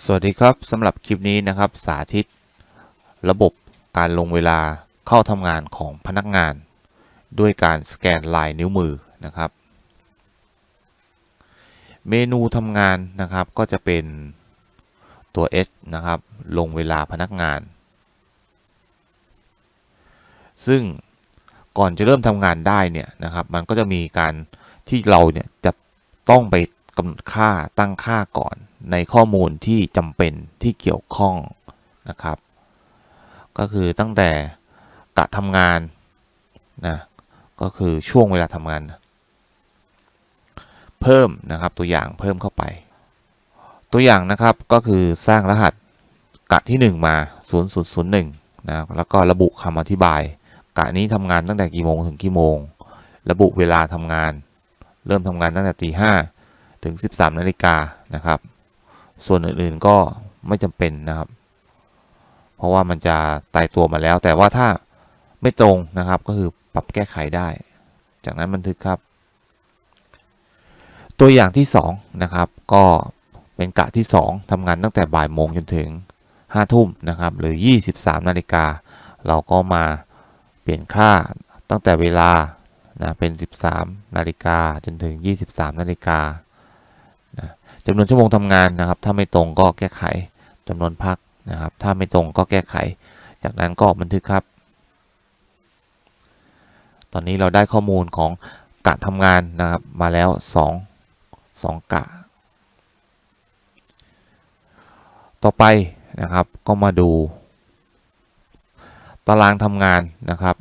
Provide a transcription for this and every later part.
สวัสดีครับสำหรับคลิปนี้นะครับสาธิต ระบบการลงเวลาเข้าทำงานของพนักงาน ด้วยการสแกนลายนิ้วมือนะครับ เมนูทำงานนะครับก็จะเป็นตัว H นะครับลงเวลาพนักงาน ซึ่งก่อนจะเริ่มทำงานได้เนี่ยนะครับมันก็จะมีการที่เราเนี่ยจะต้องไป กำหนดค่าตั้งค่าก่อนในข้อมูลที่จำเป็นที่เกี่ยวข้องนะครับ ก็คือตั้งแต่กะทำงานนะก็คือช่วงเวลาทำงาน เพิ่มนะครับตัวอย่างเพิ่มเข้าไป ตัวอย่างนะครับก็คือสร้างรหัสกะที่ 1 มา 0001นะแล้วก็ระบุคำอธิบาย กะนี้ทำงานตั้งแต่กี่โมงถึงกี่โมง ระบุเวลาทำงาน เริ่มทำงานตั้งแต่ตีห้า ถึง 13นาฬิกานะครับ ส่วนอื่นๆก็ไม่จำเป็นนะครับ เพราะว่ามันจะตายตัวมาแล้ว แต่ว่าถ้าไม่ตรงนะครับก็คือปรับแก้ไขได้ จากนั้นบันทึกครับ ตัวอย่างที่2นะครับก็เป็นกะที่ 2ทำงานตั้งแต่บ่ายโมงจนถึง5ทุ่มนะครับหรือ 23นาฬิกาเราก็มาเปลี่ยนค่าตั้งแต่เวลานะเป็น 13นาฬิกาจนถึง 23นาฬิกา จำนวนชั่วโมงทำงานนะครับ ถ้าไม่ตรงก็แก้ไขจำนวนพักนะครับ ถ้าไม่ตรงก็แก้ไข จากนั้นก็บันทึกครับ ตอนนี้เราได้ข้อมูลของกะทำงานนะครับ มาแล้ว 2 2 กะ ต่อไปนะครับก็มาดู ตารางทำงานนะครับ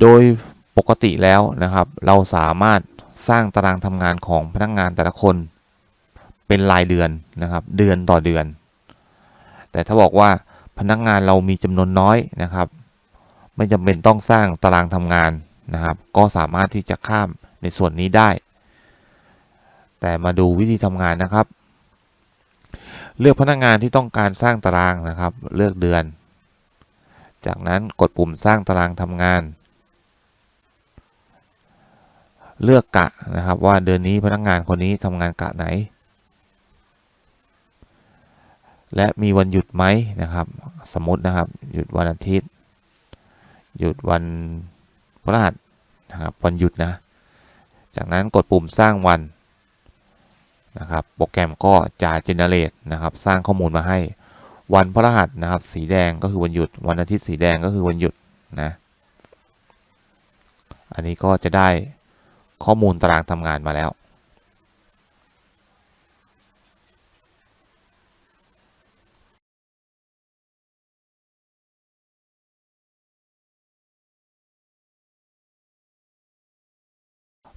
โดย กติแล้วนะครับ เราสามารถสร้างตารางทำงานของพนักงานแต่ละคน เป็นรายเดือนนะครับ เดือนต่อเดือน แต่ถ้าบอกว่าพนักงานเรามีจำนวนน้อยนะครับ ไม่จำเป็นต้องสร้างตารางทำงานนะครับ ก็สามารถที่จะข้ามในส่วนนี้ได้ แต่มาดูวิธีทำงานนะครับ เลือกพนักงานที่ต้องการสร้างตารางนะครับ เลือกเดือน จากนั้นกดปุ่มสร้างตารางทำงาน เลือกกะนะครับว่าเดือนนี้พนักงานคนนี้ทำงานกะไหน และมีวันหยุดไหมนะครับ สมมตินะครับ หยุดวันอาทิตย์ หยุดวันพฤหัสนะครับวันหยุดนะ จากนั้นกดปุ่มสร้างวันนะครับ โปรแกรมก็จะ generate นะครับ สร้างข้อมูลมาให้วันพฤหัสนะครับ สีแดงก็คือวันหยุด วันอาทิตย์สีแดงก็คือวันหยุดนะ อันนี้ก็จะได้ ข้อมูลตารางทำงานมาแล้ว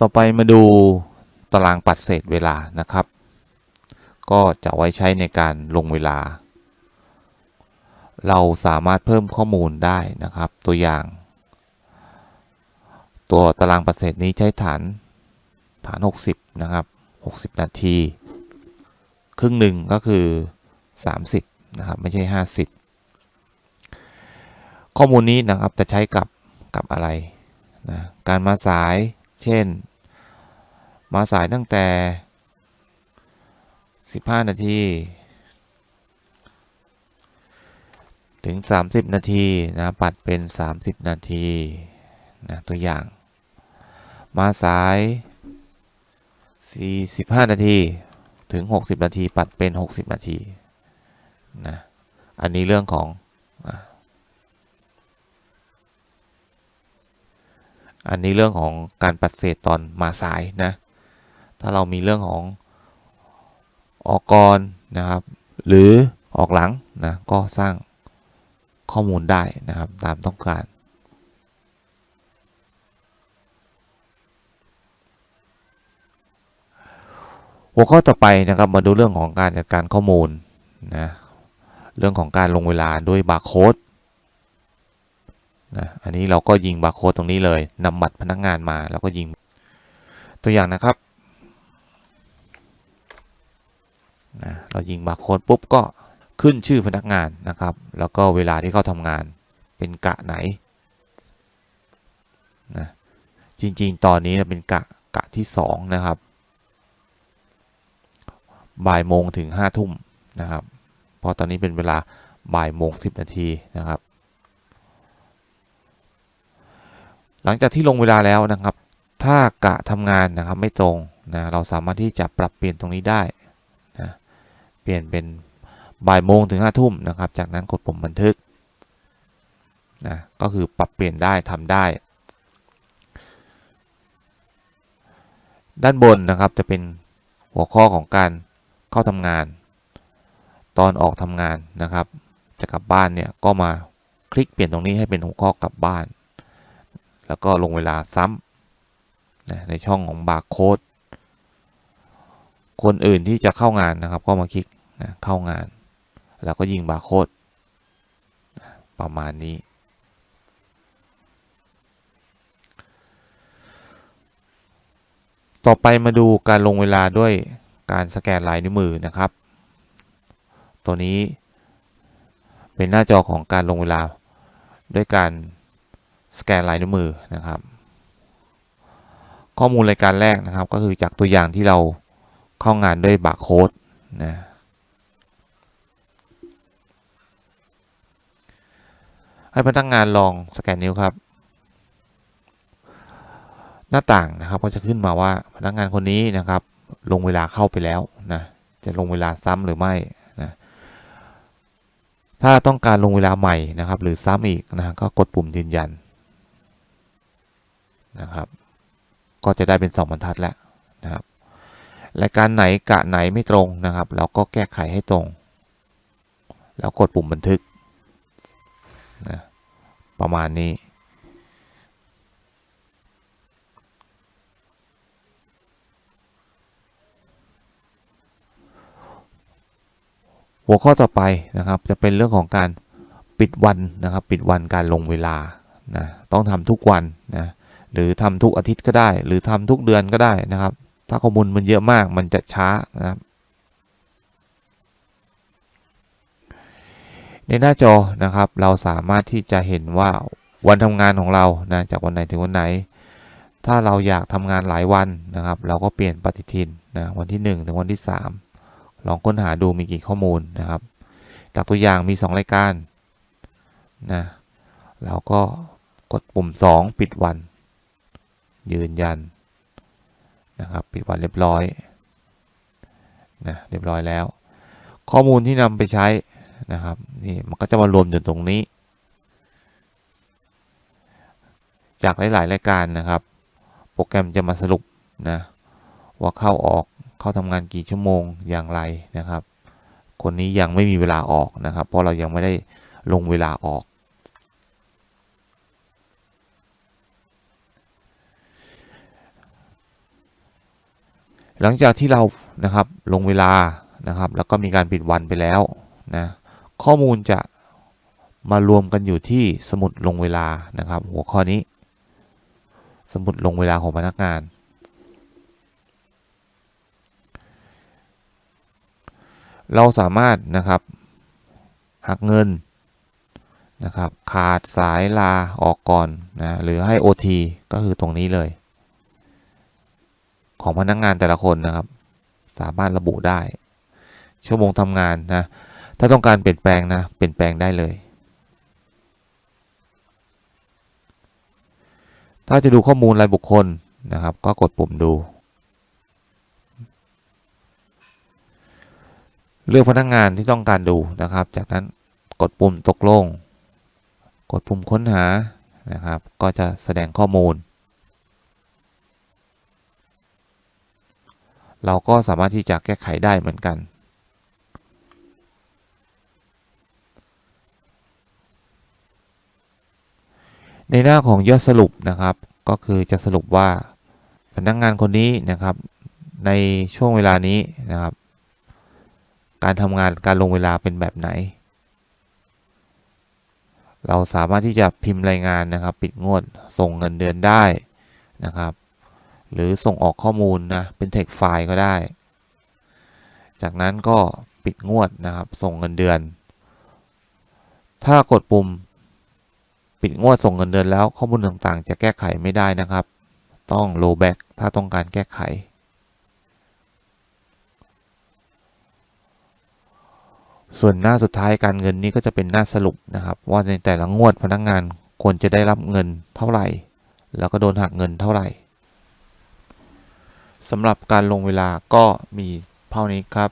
ต่อไปมาดูตารางปัดเศษเวลานะครับ ก็จะไว้ใช้ในการลงเวลา เราสามารถเพิ่มข้อมูลได้นะครับ ตัวอย่าง ตัวตารางปัดเศษนี้ใช้ฐานฐาน 60 นะครับ 60 นาที ครึ่งหนึ่งก็คือ 30 นะครับ ไม่ใช่ 50 ข้อมูลนี้นะครับจะใช้กับกับอะไรนะการมาสายเช่น มาสายตั้งแต่ 15 นาที ถึง 30 นาทีนะปัดเป็น 30 นาทีนะตัวอย่าง มาสาย 45 นาที ถึง 60 นาที ปัดเป็น 60 นาทีนะ อันนี้เรื่องของ อันนี้เรื่องของการปัดเศษตอนมาสายนะ ถ้าเรามีเรื่องของออกก่อนนะครับ หรือออกหลังนะ ก็สร้างข้อมูลได้นะครับ ตามต้องการ หัวข้อต่อไปนะครับมาดูเรื่องของการจัดการข้อมูลนะเรื่องของการลงเวลาด้วยบาร์โค้ดนะอันนี้เราก็ยิงบาร์โค้ดตรงนี้เลยนำบัตรพนักงานมาแล้วก็ยิงตัวอย่างนะครับนะเรายิงบาร์โค้ดปุ๊บก็ขึ้นชื่อพนักงานนะครับ แล้วก็เวลาที่เขาทำงานเป็นกะไหนนะจริงๆ ตอนนี้เป็นกะกะที่ 2 นะครับ บ่ายโมงถึงห้าทุ่มนะครับ เพราะตอนนี้เป็นเวลาบ่ายโมงสิบนาทีนะครับ หลังจากที่ลงเวลาแล้วนะครับ ถ้ากะทำงานนะครับไม่ตรงนะเราสามารถที่จะปรับเปลี่ยนตรงนี้ได้นะเปลี่ยนเป็นบ่ายโมงถึงห้าทุ่มนะครับ จากนั้นกดปุ่มบันทึกนะก็คือปรับเปลี่ยนได้ทำได้ ด้านบนนะครับจะเป็นหัวข้อของการ เข้าทำงาน ตอนออกทำงานนะครับ จะกลับบ้านเนี่ยก็มาคลิกเปลี่ยนตรงนี้ให้เป็นหัวข้อกลับบ้าน แล้วก็ลงเวลาซ้ำนะในช่องของบาร์โค้ดคนอื่นที่จะเข้างานนะครับ ก็มาคลิกนะเข้างาน แล้วก็ยิงบาร์โค้ดประมาณนี้ต่อไปมาดูการลงเวลาด้วย การสแกนลายนิ้วมือนะครับ ตัวนี้เป็นหน้าจอของการลงเวลาด้วยการสแกนลายนิ้วมือนะครับ ข้อมูลรายการแรกนะครับก็คือจากตัวอย่างที่เราเข้างานด้วยบาร์โค้ดนะให้พนักงานลองสแกนนิ้วครับ หน้าต่างนะครับก็จะขึ้นมาว่าพนักงานคนนี้นะครับ ลงเวลาเข้าไปแล้วนะจะลงเวลาซ้ำหรือไม่นะถ้าต้องการลงเวลาใหม่นะครับ หรือซ้ำอีกนะก็กดปุ่มยืนยันนะครับ ก็จะได้เป็น 2บรรทัดแล้วนะครับรายการไหนกะไหนไม่ตรงนะครับ เราก็แก้ไขให้ตรง แล้วกดปุ่มบันทึกนะประมาณนี้ หัวข้อต่อไปนะครับจะเป็นเรื่องของการปิดวันนะครับ ปิดวันการลงเวลานะต้องทำทุกวันนะหรือทำทุกอาทิตย์ก็ได้ หรือทำทุกเดือนก็ได้นะครับ ถ้าข้อมูลมันเยอะมากมันจะช้านะครับในหน้าจอนะครับเราสามารถที่จะเห็นว่าวันทำงานของเรานะจากวันไหนถึงวันไหน ถ้าเราอยากทำงานหลายวันนะครับ เราก็เปลี่ยนปฏิทินนะวันที่ 1 ถึงวันที่ 3 ลองค้นหาดูมีกี่ข้อมูลนะครับ จากตัวอย่างมี 2 รายการนะเราก็กดปุ่ม 2 ปิดวัน ยืนยันนะครับปิดวันเรียบร้อยนะเรียบร้อยแล้ว ข้อมูลที่นำไปใช้นะครับนี่มันก็จะมารวมอยู่ตรงนี้ จากหลาย ๆ รายการนะครับ โปรแกรมจะมาสรุปนะว่าเข้าออก เข้าทำงานกี่ชั่วโมงอย่างไรนะครับ คนนี้ยังไม่มีเวลาออกนะครับ เพราะเรายังไม่ได้ลงเวลาออก หลังจากที่เรานะครับลงเวลานะครับ แล้วก็มีการปิดวันไปแล้วนะข้อมูลจะมารวมกันอยู่ที่สมุดลงเวลานะครับ หัวข้อนี้ สมุดลงเวลาของพนักงาน เราสามารถนะครับ หักเงินนะครับ ขาดสายลาออกก่อนนะหรือให้ OT ก็คือตรงนี้เลย ของพนักงงานแต่ละคนนะครับ สามารถระบุได้ ชั่วโมงทำงานนะ ถ้าต้องการเปลี่ยนแปลงนะ เปลี่ยนแปลงได้เลย ถ้าจะดูข้อมูลรายบุคคลนะครับ ก็กดปุ่มดู เลือกพนักงงานที่ต้องการดูนะครับ จากนั้นกดปุ่มตกลง กดปุ่มค้นหานะครับ ก็จะแสดงข้อมูล เราก็สามารถที่จะแก้ไขได้เหมือนกันในหน้าของยอดสรุปนะครับ ก็คือจะสรุปว่าพนักงงานคนนี้นะครับ ในช่วงเวลานี้นะครับ การทำงานการลงเวลาเป็นแบบไหน เราสามารถที่จะพิมพ์รายงานนะครับ ปิดงวดส่งเงินเดือนได้นะครับ หรือส่งออกข้อมูลนะเป็นเทคไฟล์ก็ได้ จากนั้นก็ปิดงวดนะครับ ส่งเงินเดือน ถ้ากดปุ่มปิดงวดส่งเงินเดือนแล้วข้อมูลต่างๆ จะแก้ไขไม่ได้นะครับ ต้อง rollback ถ้าต้องการแก้ไข ส่วนหน้าสุดท้ายการเงินนี้ก็จะเป็นหน้าสรุปนะครับ ว่าในแต่ละงวดพนักงานควรจะได้รับเงินเท่าไหร่ แล้วก็โดนหักเงินเท่าไหร่สำหรับการลงเวลาก็มีเท่านี้ครับ